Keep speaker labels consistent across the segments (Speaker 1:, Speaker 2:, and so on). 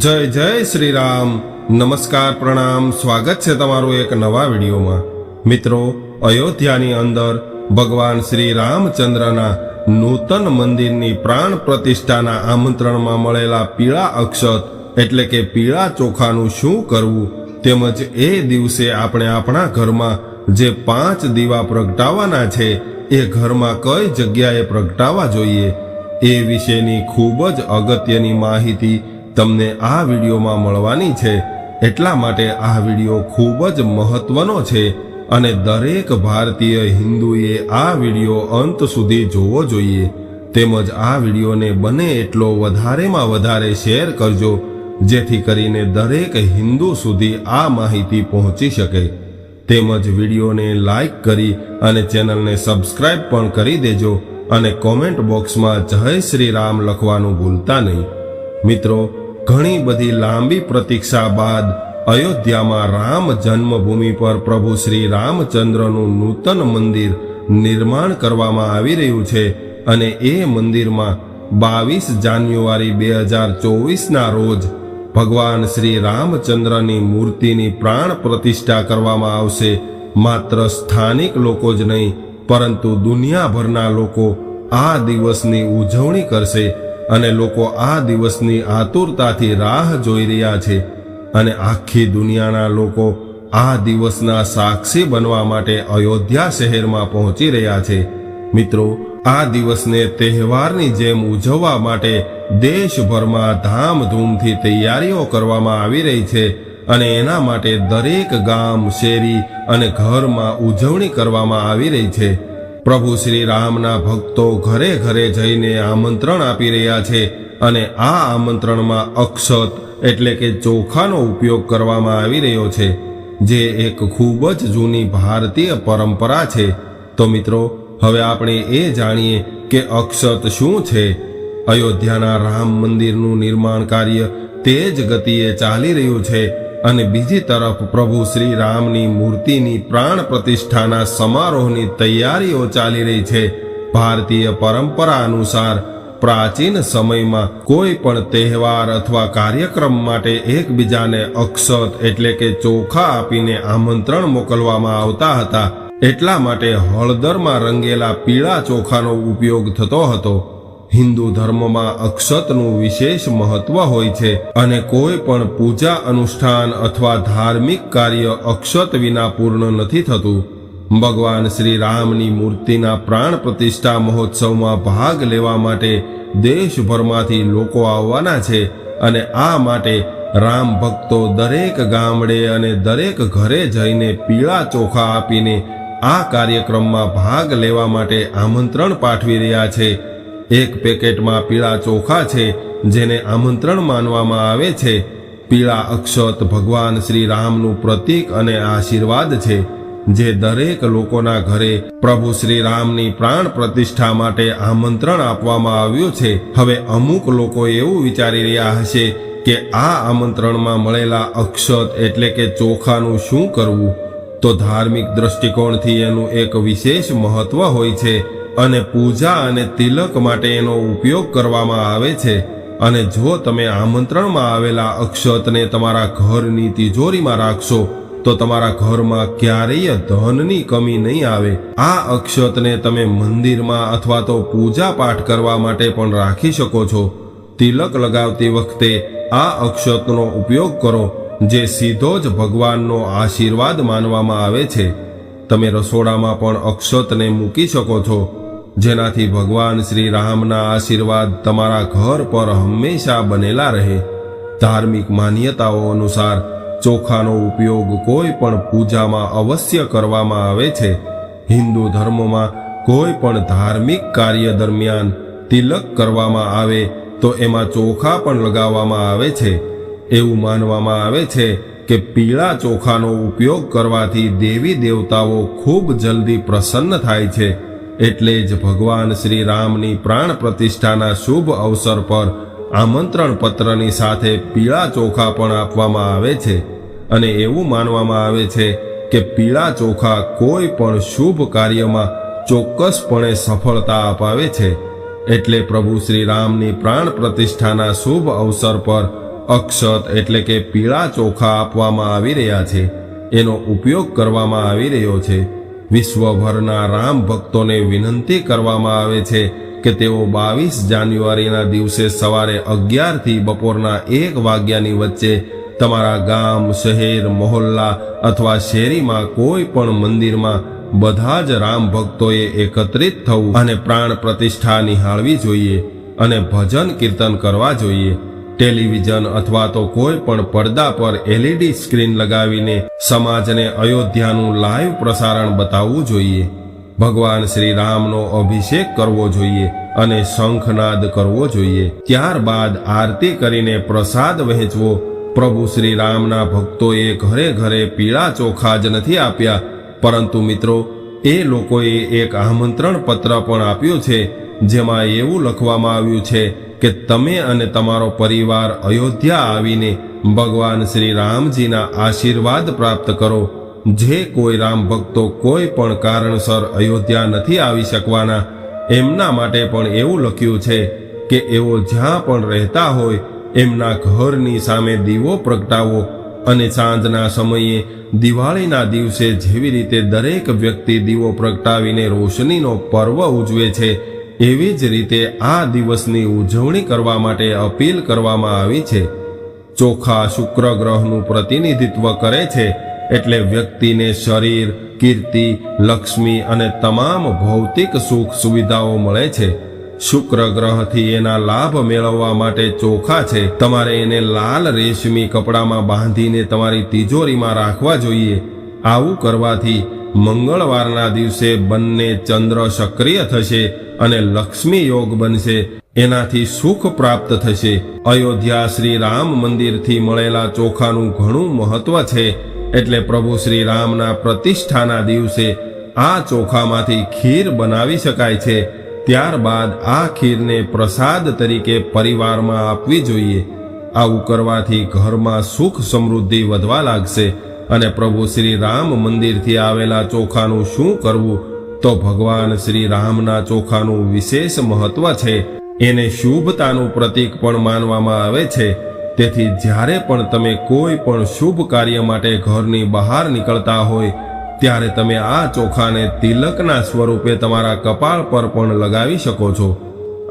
Speaker 1: જય જય શ્રી રામ નમસ્કાર, પ્રણામ. સ્વાગત છે તમારું એક નવા વિડીયોમાં. મિત્રો, અયોધ્યાની અંદર ભગવાન શ્રી રામચંદ્રના નૂતન મંદિરની પ્રાણ પ્રતિષ્ઠાના આમંત્રણમાં મળેલા પીળા અક્ષત, એટલે કે પીળા ચોખાનું શું કરવું, તેમજ એ દિવસે આપણે આપણા ઘરમાં જે પાંચ દીવા પ્રગટાવવાના છે, એ ઘરમાં કઈ જગ્યાએ પ્રગટાવવા જોઈએ, એ વિશેની ખૂબ જ અગત્યની માહિતી તમને આ વિડીયોમાં મળવાની છે. એટલા માટે આ વીડિયો ખૂબ જ મહત્વનો છે અને દરેક ભારતીય હિન્દુએ આ વીડિયો અંત સુધી જોવો જોઈએ. તેમજ આ વિડીયોને બને એટલો વધારેમાં વધારે શેર કરજો, જેથી કરીને દરેક હિન્દુ સુધી આ માહિતી પહોંચી શકે. તેમજ વિડીયોને લાઈક કરી અને ચેનલને સબસ્ક્રાઇબ પણ કરી દેજો અને કોમેન્ટ બોક્સમાં જય શ્રી રામ લખવાનું ભૂલતા નહીં. મિત્રો ઘણી બધી લાંબી પ્રતીક્ષા બાદ અયોધ્યામાં રામ જન્મભૂમિ પર પ્રભુ શ્રી રામચંદ્રનું નૂતન મંદિર નિર્માણ કરવામાં આવી રહ્યું છે અને એ મંદિરમાં બાવીસ જાન્યુઆરી બે હજાર ચોવીસના રોજ ભગવાન શ્રી રામચંદ્રની મૂર્તિની પ્રાણ પ્રતિષ્ઠા કરવામાં આવશે. માત્ર સ્થાનિક લોકો જ નહીં, પરંતુ દુનિયાભરના લોકો આ દિવસની ઉજવણી કરશે. અને લોકો આ દિવસની આતુરતાથી રાહ જોઈ રહ્યા છે અને આખી દુનિયાના લોકો આ દિવસના સાક્ષી બનવા માટે અયોધ્યા શહેરમાં પહોંચી રહ્યા છે. મિત્રો, આ દિવસને તહેવારની જેમ ઉજવવા માટે દેશભરમાં ધામધૂમથી તૈયારીઓ કરવામાં આવી રહી છે અને એના માટે દરેક ગામ, શેરી અને ઘરમાં ઉજવણી કરવામાં આવી રહી છે. પ્રભુ શ્રી રામના ભક્તો ઘરે ઘરે જઈને આમંત્રણ આપી રહ્યા છે અને આ આમંત્રણમાં અક્ષત એટલે કે ચોખાનો ઉપયોગ કરવામાં આવી રહ્યો છે, જે એક ખૂબ જ જૂની ભારતીય પરંપરા છે. તો મિત્રો, હવે આપણે એ જાણીએ કે અક્ષત શું છે. અયોધ્યાના રામ મંદિરનું નિર્માણ કાર્ય તેજ ગતિએ ચાલી રહ્યું છે અને બીજી તરફ પ્રભુ શ્રી રામની મૂર્તિની પ્રાણ પ્રતિષ્ઠાના સમારોહની તૈયારીઓ ચાલી રહી છે. ભારતીય પરંપરા અનુસાર પ્રાચીન સમયમાં કોઈ પણ તહેવાર અથવા કાર્યક્રમ માટે એકબીજાને અક્ષત એટલે કે ચોખા આપીને આમંત્રણ મોકલવામાં આવતા હતા. એટલા માટે હળદરમાં રંગેલા પીળા ચોખાનો ઉપયોગ થતો હતો. હિન્દુ ધર્મમાં અક્ષતનું વિશેષ મહત્વ હોય છે અને કોઈ પણ પૂજા અનુષ્ઠાન અથવા ધાર્મિક કાર્ય અક્ષત વિના પૂર્ણ નથી થતું. ભગવાન શ્રી રામની મૂર્તિના પ્રાણ પ્રતિષ્ઠા મહોત્સવમાં ભાગ લેવા માટે દેશભરમાંથી લોકો આવવાના છે અને આ માટે રામ ભક્તો દરેક ગામડે અને દરેક ઘરે જઈને પીળા ચોખા આપીને આ કાર્યક્રમમાં ભાગ લેવા માટે આમંત્રણ પાઠવી રહ્યા છે. એક પેકેટમાં પીળા ચોખા છે, જેને આમંત્રણ માનવામાં આવે છે. પીળા અક્ષત ભગવાન શ્રી રામનું પ્રતીક અને આશીર્વાદ છે, જે દરેક લોકોના ઘરે પ્રભુ શ્રી રામની પ્રાણ પ્રતિષ્ઠા માટે આમંત્રણ આપવામાં આવ્યું છે. હવે અમુક લોકો એવું વિચારી રહ્યા હશે કે આ આમંત્રણમાં મળેલા અક્ષત એટલે કે ચોખાનું શું કરવું? તો ધાર્મિક દ્રષ્ટિકોણથી એનું એક વિશેષ મહત્વ હોય છે. અને પૂજા અને તિલક માટે એનો ઉપયોગ કરવામાં આવે છે. અને જો તમે આમંત્રણમાં આવેલા અક્ષતને તમારા ઘરની તિજોરીમાં રાખશો, તો તમારા ઘરમાં ક્યારેય ધનની કમી નહીં આવે. આ અક્ષતને તમે મંદિરમાં અથવા તો પૂજા પાઠ કરવા માટે પણ રાખી શકો છો. તિલક લગાવતી વખતે આ અક્ષતનો ઉપયોગ કરો, જે સીધો જ ભગવાનનો આશીર્વાદ માનવામાં આવે છે. તમે રસોડામાં પણ અક્ષતને મૂકી શકો છો. જેનાથી ભગવાન શ્રી રામના આશીર્વાદ તમારા ઘર પર હંમેશા બનેલા રહે. ધાર્મિક માન્યતાઓ અનુસાર ચોખાનો ઉપયોગ કોઈ પણ પૂજામાં અવશ્ય કરવામાં આવે છે. હિન્દુ ધર્મમાં કોઈ પણ ધાર્મિક કાર્ય દરમિયાન તિલક કરવામાં આવે તો એમાં ચોખા પણ લગાવવામાં આવે છે. એવું માનવામાં આવે છે કે પીળા ચોખાનો ઉપયોગ કરવાથી દેવી દેવતાઓ ખૂબ જલ્દી પ્રસન્ન થાય છે. એટલે જ ભગવાન શ્રી રામની પ્રાણ પ્રતિષ્ઠાના શુભ અવસર પર આમંત્રણ પત્રની સાથે પીળા ચોખા પણ આપવામાં આવે છે. અને એવું માનવામાં આવે છે કે પીળા ચોખા કોઈ પણ શુભ કાર્યમાં ચોક્કસપણે સફળતા અપાવે છે. એટલે પ્રભુ શ્રી રામની પ્રાણ પ્રતિષ્ઠાના શુભ અવસર પર અક્ષત એટલે કે પીળા ચોખા આપવામાં આવી રહ્યા છે. એનો ઉપયોગ કરવામાં આવી રહ્યો છે. વિશ્વભરના રામ ભક્તોને વિનંતી કરવામાં આવે છે કે તેઓ બાવીસ જાન્યુઆરીના દિવસે સવારે અગિયારથી બપોરના એક વાગ્યાની વચ્ચે તમારા ગામ, શહેર, મહોલ્લા અથવા શેરીમાં કોઈ પણ મંદિરમાં બધા જ રામ ભક્તોએ એકત્રિત થવું અને પ્રાણ પ્રતિષ્ઠા નિહાળવી જોઈએ અને ભજન કીર્તન કરવા જોઈએ. ટેલિવિઝન અથવા તો કોઈ પણ પડદા પર એલઈડી સ્ક્રીન લગાવીને સમાજને અયોધ્યાનું લાઈવ પ્રસારણ બતાવવું જોઈએ. ભગવાન શ્રી રામનો અભિષેક કરવો જોઈએ અને શંખનાદ કરવો જોઈએ. ત્યારબાદ આરતી કરીને પ્રસાદ વહેંચવો. પ્રભુ શ્રી રામના ભક્તોએ ઘરે ઘરે પીળા ચોખા જ નથી આપ્યા. પરંતુ મિત્રો, એ લોકોએ એક આમંત્રણ પત્ર પણ આપ્યો છે, જેમાં એવું લખવામાં આવ્યું છે કે તમે અને તમારો પરિવાર અયોધ્યા આવીને ભગવાન શ્રી રામજીના આશીર્વાદ પ્રાપ્ત કરો. જે કોઈ રામ ભક્તો કોઈ પણ કારણસર અયોધ્યા નથી આવી શકવાના, એમના માટે પણ એવું લખ્યું છે કે એઓ જ્યાં પણ રહેતા હોય, એમના ઘરની સામે દીવો પ્રગટાવો અને સાંજના સમયે દિવાળીના દિવસે જેવી રીતે દરેક વ્યક્તિ દીવો પ્રગટાવીને રોશનીનો પર્વ ઉજવે છે એવી જ રીતે આ દિવસની ઉજવણી કરવા માટે અપીલ કરવામાં આવી છે. ચોખા શુક્ર ગ્રહનું પ્રતિનિધિત્વ કરે છે એટલે વ્યક્તિને શરીર, કીર્તિ, લક્ષ્મી અને તમામ ભૌતિક સુખ સુવિધાઓ મળે છે. શુક્ર ગ્રહથી એના લાભ મેળવવા માટે ચોખા છે. તમારે એને લાલ રેશમી કપડામાં બાંધીને તમારી તિજોરીમાં રાખવા જોઈએ. આવું કરવાથી મંગળવારના દિવસે બંને ચંદ્ર સક્રિય થશે અને લક્ષ્મી યોગ બનશે. એનાથી સુખ પ્રાપ્ત થશે. અયોધ્યા શ્રી રામ મંદિરથી મળેલા ચોખાનું ઘણું મહત્વ છે. એટલે પ્રભુ શ્રી રામના પ્રતિષ્ઠાના દિવસે આ ચોખામાંથી ખીર બનાવી શકાય છે. ત્યારબાદ આ ખીરને પ્રસાદ તરીકે પરિવારમાં આપવી જોઈએ. આવું કરવાથી ઘરમાં સુખ સમૃદ્ધિ વધવા લાગશે. અને પ્રભુ શ્રી રામ મંદિરથી આવેલા ચોખાનું શું કરવું? તો ભગવાન શ્રી રામના ચોખાનું વિશેષ મહત્વ છે. એને શુભતાનું પ્રતીક પણ માનવામાં આવે છે. તેથી જ્યારે પણ તમે કોઈ પણ શુભ કાર્ય માટે ઘરની બહાર નીકળતા હોય, ત્યારે તમે આ ચોખાને તિલકના સ્વરૂપે તમારા કપાળ પર પણ લગાવી શકો છો.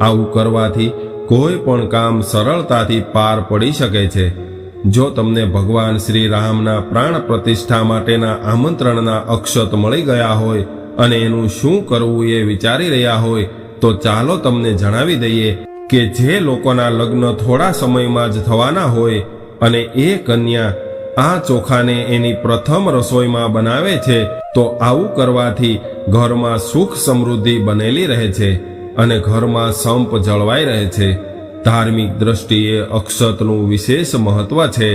Speaker 1: આવું કરવાથી કોઈ પણ કામ સરળતાથી પાર પડી શકે છે. જો તમને ભગવાન શ્રી રામના પ્રાણ પ્રતિષ્ઠા માટેના આમંત્રણના અક્ષત મળી ગયા હોય અને એનું શું કરવું એ વિચારી રહ્યા હોય, તો ચાલો તમને જણાવી દઈએ કે જે લોકોના લગ્ન થોડા સમયમાં જ થવાના હોય અને એ કન્યા આ ચોખાને એની પ્રથમ રસોઈમાં બનાવે છે, તો આવું કરવાથી ઘરમાં સુખ સમૃદ્ધિ બનેલી રહે છે અને ઘરમાં સંપ જળવાઈ રહે છે. ધાર્મિક દ્રષ્ટિએ અક્ષતનું વિશેષ મહત્વ છે,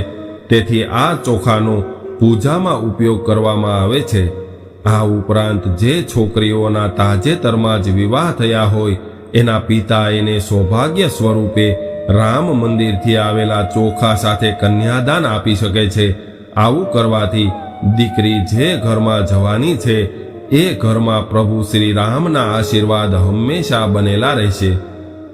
Speaker 1: તેથી આ ચોખાનો પૂજામાં ઉપયોગ કરવામાં આવે છે. આ ઉપરાંત જે છોકરીઓના તાજેતરમાં જ વિવાહ થયા હોય, એના પિતા એને સૌભાગ્ય સ્વરૂપે રામ મંદિરથી આવેલા ચોખા સાથે કન્યાદાન આપી શકે છે. આવું કરવાથી દીકરી જે ઘરમાં જવાની છે, એ ઘરમાં પ્રભુ શ્રી રામના આશીર્વાદ હંમેશા બનેલા રહેશે.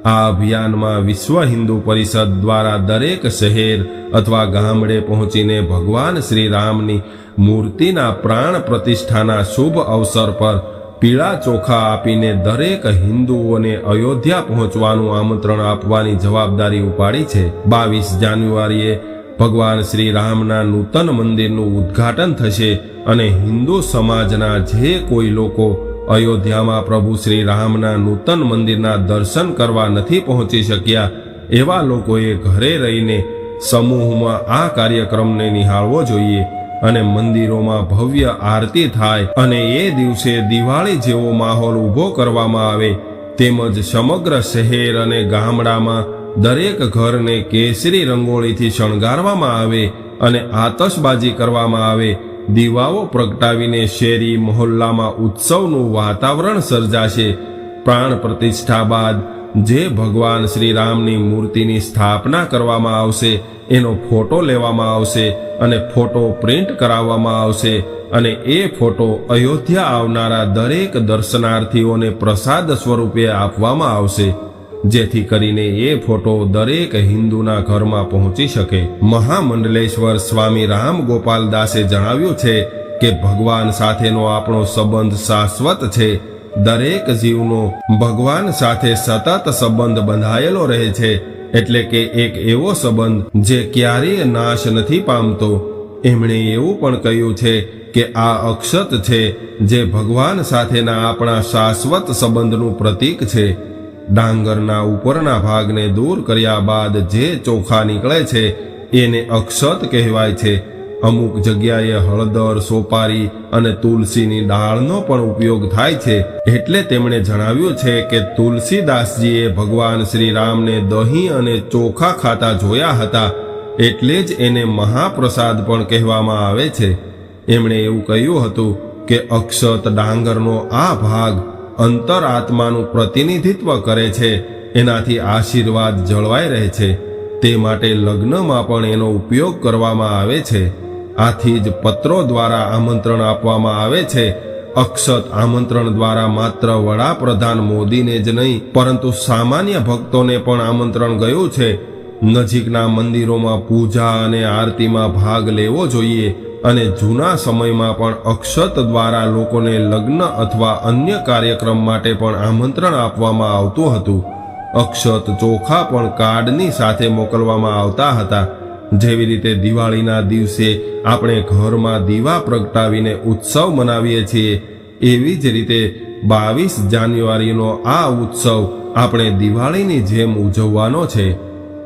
Speaker 1: આ અભિયાનમાં વિશ્વ હિન્દુ પરિષદ દ્વારા દરેક શહેર અથવા ગામડે પહોંચીને ભગવાન શ્રી રામની મૂર્તિના પ્રાણ પ્રતિષ્ઠાના શુભ અવસર પર પીળા ચોખા આપીને દરેક હિન્દુઓને અયોધ્યા પહોંચવાનું આમંત્રણ આપવાની જવાબદારી ઉપાડી છે. બાવીસ જાન્યુઆરીએ ભગવાન શ્રી રામના નૂતન મંદિરનું ઉદ્ઘાટન થશે અને હિન્દુ સમાજના જે કોઈ લોકો અયોધ્યામાં પ્રભુ શ્રી રામના નૂતન મંદિરના દર્શન કરવા નથી પહોંચી શક્યા, એવા લોકોએ ઘરે રહીને સમૂહમાં આ કાર્યક્રમને નિહાળવો જોઈએ. અને મંદિરોમાં ભવ્ય આરતી થાય અને એ દિવસે દિવાળી જેવો માહોલ ઊભો કરવામાં આવે, તેમજ સમગ્ર શહેર અને ગામડામાં દરેક ઘરને કેસરી રંગોળીથી શણગારવામાં આવે અને આતશબાજી કરવામાં આવે. દીવાઓ પ્રગટાવીને શેરી મહોલ્લામાં ઉત્સવનું વાતાવરણ સર્જાશે. પ્રાણ પ્રતિષ્ઠા બાદ જે ભગવાન શ્રી રામની મૂર્તિની સ્થાપના કરવામાં આવશે, એનો ફોટો લેવામાં આવશે. અને ફોટો પ્રિન્ટ કરાવવામાં આવશે અને એ ફોટો અયોધ્યા આવનારા દરેક દર્શનાર્થીઓને પ્રસાદ સ્વરૂપે આપવામાં આવશે. જેથી કરીને એ ફોટો દરેક હિન્દુના ઘરમાં પહોંચી શકે. મહામંડલેશ્વર સ્વામી રામ ગોપાલ દાસે જણાવ્યું છે કે ભગવાન સાથેનો આપણો સંબંધ શાશ્વત છે. દરેક જીવનો ભગવાન સાથે સતત સંબંધ બંધાયેલો રહે છે. એટલે કે એક એવો સંબંધ જે ક્યારેય નાશ નથી પામતો. એમણે એવું પણ કહ્યું છે કે આ અક્ષત છે જે ભગવાન સાથેના આપણા શાશ્વત સંબંધનું પ્રતીક છે. ડાંગરના ઉપરના ભાગને દૂર કર્યા બાદ જે ચોખા નીકળે છે, એને અક્ષત કહેવાય છે. અમુક જગ્યાએ હળદર, સોપારી અને તુલસીની ડાળનો પણ ઉપયોગ થાય છે એટલે તેમણે જણાવ્યું છે કે તુલસીદાસજીએ ભગવાન શ્રી રામને દહીં અને ચોખા ખાતા જોયા હતા એટલે જ એને મહાપ્રસાદ પણ કહેવામાં આવે છે. એમણે એવું કહ્યું હતું કે અક્ષત ડાંગરનો આ ભાગ અંતરાત્માનું પ્રતિનિધિત્વ કરે છે, એનાથી આશીર્વાદ જળવાઈ રહે છે. તે માટે લગ્નમાં પણ એનો ઉપયોગ કરવામાં આવે છે. આથી જ પત્રો દ્વારા આમંત્રણ આપવામાં આવે છે. અક્ષત આમંત્રણ દ્વારા માત્ર વડાપ્રધાન મોદીને જ નહીં, પરંતુ સામાન્ય ભક્તોને પણ આમંત્રણ ગયું છે. નજીકના મંદિરોમાં પૂજા અને આરતીમાં ભાગ લેવો જોઈએ અને જૂના સમયમાં પણ અક્ષત દ્વારા લોકોને લગ્ન અથવા અન્ય કાર્યક્રમ માટે પણ આમંત્રણ આપવામાં આવતું હતું. અક્ષત ચોખા પણ કાર્ડની સાથે મોકલવામાં આવતા હતા. જેવી રીતે દિવાળીના દિવસે આપણે ઘરમાં દીવા પ્રગટાવીને ઉત્સવ મનાવીએ છીએ, એવી જ રીતે બાવીસ જાન્યુઆરીનો આ ઉત્સવ આપણે દિવાળીની જેમ ઉજવવાનો છે.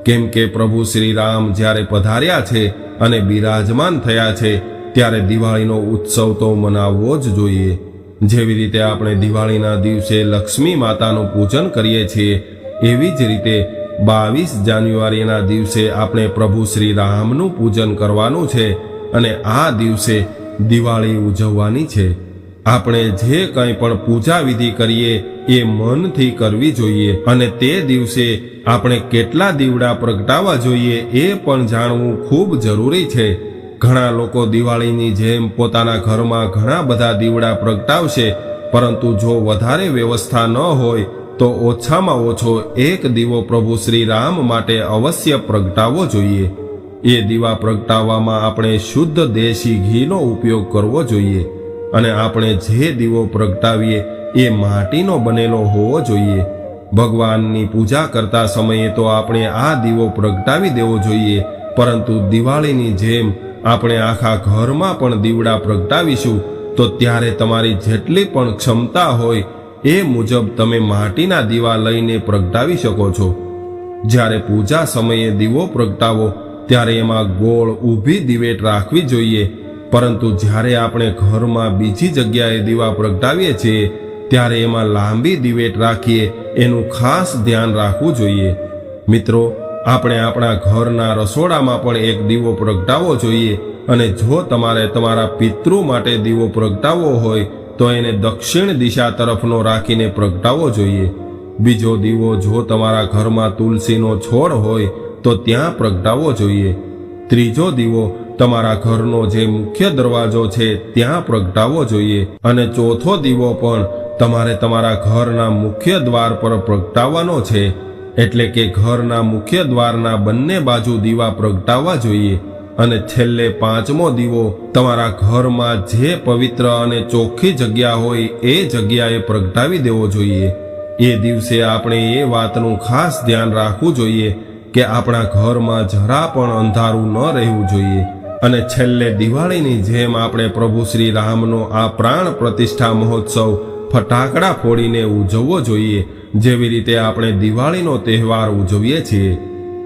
Speaker 1: કેમ કે પ્રભુ શ્રી રામ જ્યારે પધાર્યા છે અને બિરાજમાન થયા છે, ત્યારે દિવાળીનો ઉત્સવ તો મનાવવો જ જોઈએ. જેવી રીતે આપણે દિવાળીના દિવસે લક્ષ્મી માતાનું પૂજન કરીએ છીએ, એવી જ રીતે બાવીસ જાન્યુઆરીના દિવસે આપણે પ્રભુ શ્રી રામનું પૂજન કરવાનું છે અને આ દિવસે દિવાળી ઉજવવાની છે. આપણે જે કંઈ પણ પૂજા વિધિ કરીએ એ મનથી કરવી જોઈએ અને તે દિવસે આપણે કેટલા દીવડા પ્રગટાવવા જોઈએ એ પણ જાણવું ખૂબ જરૂરી છે. ઘણા લોકો દિવાળીની જેમ પોતાના ઘરમાં ઘણા બધા દીવડા પ્રગટાવશે, પરંતુ જો વધારે વ્યવસ્થા ન હોય તો ઓછામાં ઓછો એક દીવો પ્રભુ શ્રી રામ માટે અવશ્ય પ્રગટાવવો જોઈએ. એ દીવા પ્રગટાવવામાં આપણે શુદ્ધ દેશી ઘીનો ઉપયોગ કરવો જોઈએ અને આપણે જે દીવો પ્રગટાવીએ એ માટીનો બનેલો હોવો જોઈએ. ભગવાનની પૂજા કરતા સમયે તો આપણે આ દીવો પ્રગટાવી દેવો જોઈએ, પરંતુ દિવાળીની જેમ આપણે આખા ઘરમાં પણ દીવડા પ્રગટાવીશું, તો ત્યારે તમારી જેટલી પણ ક્ષમતા હોય એ મુજબ તમે માટીના દીવા લઈને પ્રગટાવી શકો છો. જ્યારે પૂજા સમયે દીવો પ્રગટાવો, ત્યારે એમાં ગોળ ઊભી દિવેટ રાખવી જોઈએ. પરંતુ જ્યારે આપણે ઘરમાં બીજી જગ્યાએ દીવા પ્રગટાવીએ છીએ, ત્યારે એમાં લાંબી દિવેટ રાખીએ, એનું ખાસ ધ્યાન રાખવું જોઈએ. મિત્રો, આપણે આપણા ઘરના રસોડામાં પણ એક દીવો પ્રગટાવવો જોઈએ. અને જો તમારે તમારા પિતૃ માટે દીવો પ્રગટાવવો હોય તો એને દક્ષિણ દિશા તરફનો રાખીને પ્રગટાવવો જોઈએ. બીજો દીવો, જો તમારા ઘરમાં તુલસીનો છોડ હોય, તો ત્યાં પ્રગટાવવો જોઈએ. ત્રીજો દીવો, તમારા ઘરનો જે મુખ્ય દરવાજો છે, ત્યાં પ્રગટાવવો જોઈએ. અને ચોથો દીવો પણ તમારે તમારા ઘરના મુખ્ય દ્વાર પર પ્રગટાવવાનો છે. એટલે કે ઘરના મુખ્ય દ્વારના બંને બાજુ દીવા પ્રગટાવવા જોઈએ. અને છેલ્લે પાંચમો દીવો તમારા ઘરમાં જે પવિત્ર અને ચોખ્ખી જગ્યા હોય એ જગ્યાએ પ્રગટાવી દેવો જોઈએ. એ દિવસે આપણે એ વાતનું ખાસ ધ્યાન રાખવું જોઈએ કે આપણા ઘરમાં જરા પણ અંધારું ન રહેવું જોઈએ. અને છેલ્લે દિવાળીની જેમ આપણે પ્રભુ શ્રી રામનો આ પ્રાણ પ્રતિષ્ઠા મહોત્સવ ફટાકડા ફોડીને ઉજવવો જોઈએ. જેવી રીતે આપણે દિવાળીનો તહેવાર ઉજવીએ છીએ.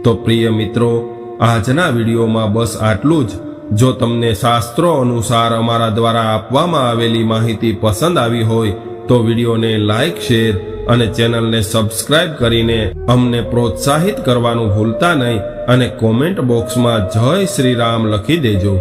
Speaker 1: તો પ્રિય મિત્રો આજના વિડીયોમાં બસ આટલું જ. જો તમને શાસ્ત્રો અનુસાર અમારા દ્વારા આપવામાં આવેલી માહિતી પસંદ આવી હોય, તો વિડીયોને લાઇક શેર અને ચેનલને સબસ્ક્રાઇબ કરીને અમને પ્રોત્સાહિત કરવાનું ભૂલતા નહીં અને કોમેન્ટ બોક્સમાં જય શ્રી રામ લખી દેજો.